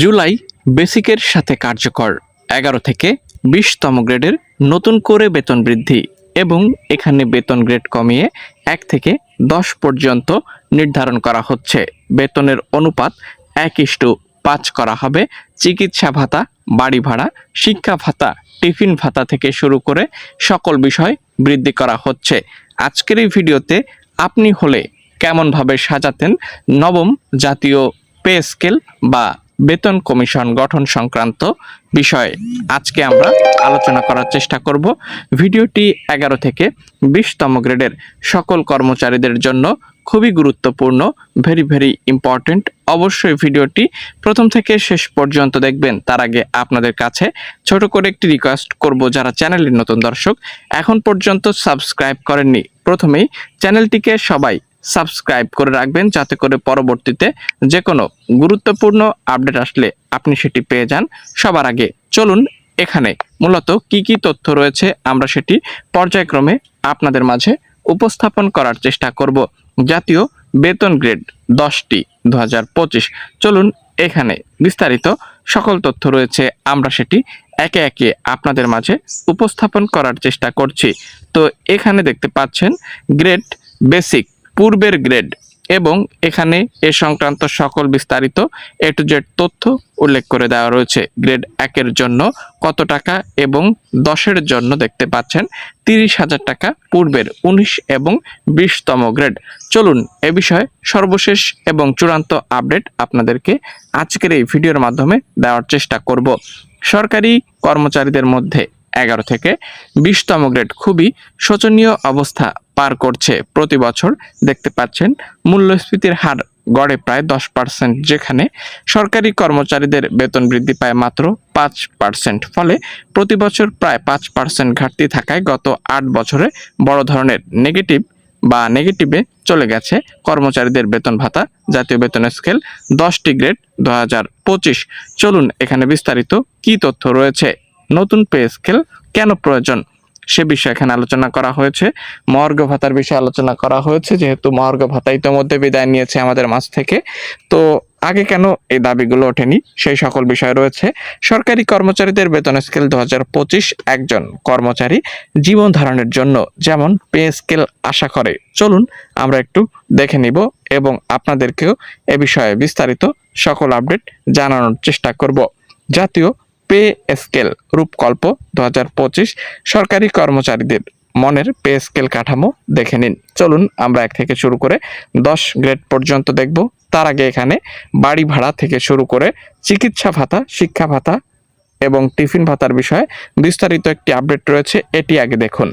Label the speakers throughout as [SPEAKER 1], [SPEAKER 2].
[SPEAKER 1] জুলাই বেসিকের সাথে কার্যকর। এগারো থেকে বিশতম গ্রেডের নতুন করে বেতন বৃদ্ধি এবং এখানে বেতন গ্রেড কমিয়ে এক থেকে দশ পর্যন্ত নির্ধারণ করা হচ্ছে। বেতনের অনুপাত এক ইস্টু পাঁচ করা হবে। চিকিৎসা ভাতা, বাড়ি ভাড়া, শিক্ষা ভাতা, টিফিন ভাতা থেকে শুরু করে সকল বিষয় বৃদ্ধি করা হচ্ছে। আজকের এই ভিডিওতে আপনি হলে কেমনভাবে সাজাতেন নবম জাতীয় পে স্কেল বা বেতন কমিশন গঠন সংক্রান্ত বিষয়ে আজকে আমরা আলোচনা করার চেষ্টা করব। ভিডিওটি এগারো থেকে বিশতম গ্রেডের সকল কর্মচারীদের জন্য খুবই গুরুত্বপূর্ণ ভেরি ভেরি ইম্পর্ট্যান্ট অবশ্যই ভিডিওটি প্রথম থেকে শেষ পর্যন্ত দেখবেন। তার আগে আপনাদের কাছে ছোট করে একটি রিকোয়েস্ট করব যারা চ্যানেলের নতুন দর্শক। এখন পর্যন্ত সাবস্ক্রাইব করেননি। প্রথমেই চ্যানেলটিকে সবাই সাবস্ক্রাইব করে রাখবেন যাতে করে পরবর্তীতে যে কোনো গুরুত্বপূর্ণ আপডেট আসলে আপনি সেটি পেয়ে যান। সবার আগে চলুন এখানে মূলত কি কি তথ্য রয়েছে আমরা সেটি পর্যায়ক্রমে আপনাদের মাঝে উপস্থাপন করার চেষ্টা করব। জাতীয় বেতন গ্রেড দশটি দু হাজার পঁচিশ। চলুন এখানে বিস্তারিত সকল তথ্য রয়েছে, আমরা সেটি একে একে আপনাদের মাঝে উপস্থাপন করার চেষ্টা করছি। তো এখানে দেখতে পাচ্ছেন, গ্রেড বেসিক পূর্বের গ্রেড এবং এখানে এ সংক্রান্ত সকল বিস্তারিত এ টু জেড তথ্য উল্লেখ করে দেওয়া রয়েছে। গ্রেড একের জন্য কত টাকা এবং দশের জন্য দেখতে পাচ্ছেন তিরিশ হাজার টাকা পূর্বের উনিশ এবং বিশতম গ্রেড। চলুন এ বিষয়ে সর্বশেষ এবং চূড়ান্ত আপডেট আপনাদেরকে আজকের এই ভিডিওর মাধ্যমে দেওয়ার চেষ্টা করব। সরকারি কর্মচারীদের মধ্যে এগারো থেকে বিশতম গ্রেড খুবই শোচনীয় অবস্থা পার করছে প্রতি বছর, দেখতে পাচ্ছেন, মূল্যস্ফীতির হার গড়ে প্রায় দশ পার্সেন্ট যেখানে সরকারি কর্মচারীদের বেতন বৃদ্ধি পায় মাত্র পাঁচ পার্সেন্ট ফলে প্রতি বছর প্রায় পাঁচ পার্সেন্ট ঘাটতি থাকায় গত আট বছরে বড় ধরনের নেগেটিভ বা নেগেটিভে চলে গেছে কর্মচারীদের বেতন ভাতা, জাতীয় বেতন স্কেল দশটি গ্রেড দু হাজার পঁচিশ। চলুন এখানে বিস্তারিত কি তথ্য রয়েছে? নতুন পে স্কেল কেন প্রয়োজন? সে বিষয়ে এখানে আলোচনা করা হয়েছে। মর্গ ভাতার বিষয়ে আলোচনা করা হয়েছে, যেহেতু মহার্ঘ ভাতা ইতিমধ্যে বিদায় নিয়েছে আমাদের মাঝ থেকে। তো আগে কেন এই দাবিগুলো ওঠেনি? সেই সকল বিষয় রয়েছে। সরকারি কর্মচারীদের বেতন স্কেল দু হাজার পঁচিশ একজন কর্মচারী জীবন ধারণের জন্য যেমন পে স্কেল আশা করে। চলুন আমরা একটু দেখে নিব এবং আপনাদেরকেও এ বিষয়ে বিস্তারিত সকল আপডেট জানানোর চেষ্টা করব। জাতীয় পে স্কেল রূপকল্প দু হাজার পঁচিশ সরকারি কর্মচারীদের মনের পে স্কেল কাঠামো দেখে নিন। চলুন আমরা এক থেকে শুরু করে দশ গ্রেড পর্যন্ত দেখব। তার আগে এখানে বাড়ি ভাড়া থেকে শুরু করে চিকিৎসা ভাতা, শিক্ষা ভাতা এবং টিফিন ভাতার বিষয়ে বিস্তারিত একটি আপডেট রয়েছে, এটি আগে দেখুন।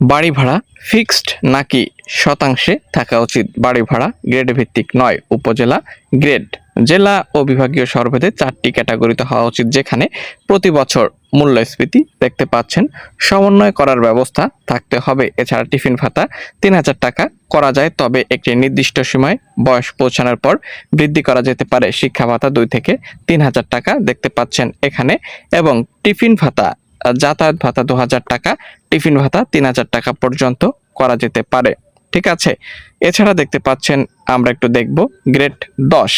[SPEAKER 1] বাড়ি ভাড়া ফিক্সড নাকি শতাংশে থাকা উচিত? বাড়ি ভাড়া গ্রেড ভিত্তিক নয়, উপজেলা গ্রেড। জেলা ও বিভাগীয় সর্ভেদে চারটি ক্যাটাগরিতে হওয়া উচিত, যেখানে প্রতি বছর মূল্যস্ফীতি দেখতে পাচ্ছেন। সমন্বয় করার ব্যবস্থা থাকতে হবে। এছাড়া টিফিন ভাতা তিন হাজার টাকা করা যায়, তবে একটি নির্দিষ্ট সময় বয়স পৌঁছানোর পর বৃদ্ধি করা যেতে পারে। শিক্ষা ভাতা দুই থেকে তিন হাজার টাকা দেখতে পাচ্ছেন এখানে। এবং টিফিন ভাতা, যাতায়াত ভাতা দু হাজার টাকা, টিফিন ভাতা তিন হাজার টাকা পর্যন্ত করা যেতে পারে। ঠিক আছে? এছাড়া দেখতে পাচ্ছেন, আমরা একটু দেখব, গ্রেড দশ।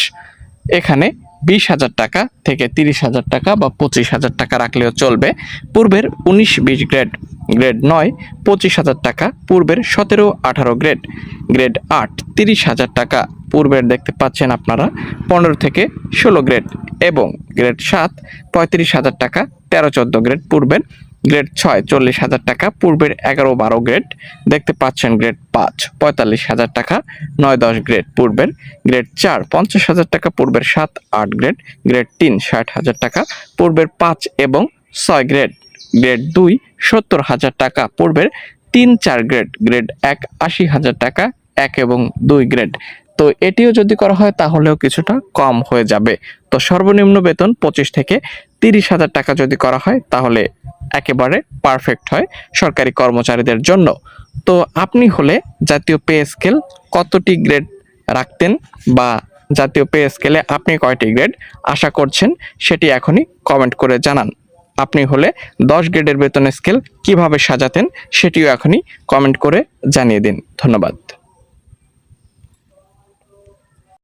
[SPEAKER 1] এখানে বিশ হাজার টাকা থেকে তিরিশ হাজার টাকা বা পঁচিশ হাজার টাকা রাখলেও চলবে। পূর্বের উনিশ বিশ গ্রেড গ্রেড নয়, পঁচিশ হাজার টাকা, পূর্বের সতেরো, আঠারো গ্রেড গ্রেড আট, তিরিশ হাজার টাকা। পূর্বের দেখতে পাচ্ছেন আপনারা পনেরো থেকে ষোলো গ্রেড এবং গ্রেড সাত, পঁয়ত্রিশ হাজার টাকা, তেরো, চোদ্দ গ্রেড পূর্বের গ্রেড ছয়, চল্লিশ হাজার টাকা, পূর্বের এগারো বারো গ্রেড দেখতে পাচ্ছেন গ্রেড পাঁচ, পঁয়তাল্লিশ হাজার টাকা, নয় দশ গ্রেড পূর্বের গ্রেড চার, পঞ্চাশ হাজার টাকা, পূর্বের সাত, আট গ্রেড গ্রেড তিন, ষাট হাজার টাকা, পূর্বের পাঁচ এবং ছয় গ্রেড গ্রেড দুই, সত্তর হাজার টাকা, পূর্বের তিন চার গ্রেড গ্রেড এক, আশি হাজার টাকা, এক এবং দুই গ্রেড তো এটিও যদি করা হয়, তাহলেও কিছুটা কম হয়ে যাবে। তো সর্বনিম্ন বেতন পঁচিশ থেকে তিরিশ হাজার টাকা যদি করা হয়, তাহলে একেবারে পারফেক্ট হয় সরকারি কর্মচারীদের জন্য। তো আপনি হলে জাতীয় পে স্কেল কতটি গ্রেড রাখতেন বা জাতীয় পে স্কেলে আপনি কয়টি গ্রেড আশা করছেন, সেটি এখনই কমেন্ট করে জানান। আপনি হলে দশ গ্রেডের বেতন স্কেল কীভাবে সাজাতেন, সেটিও এখনই কমেন্ট করে জানিয়ে দিন। ধন্যবাদ।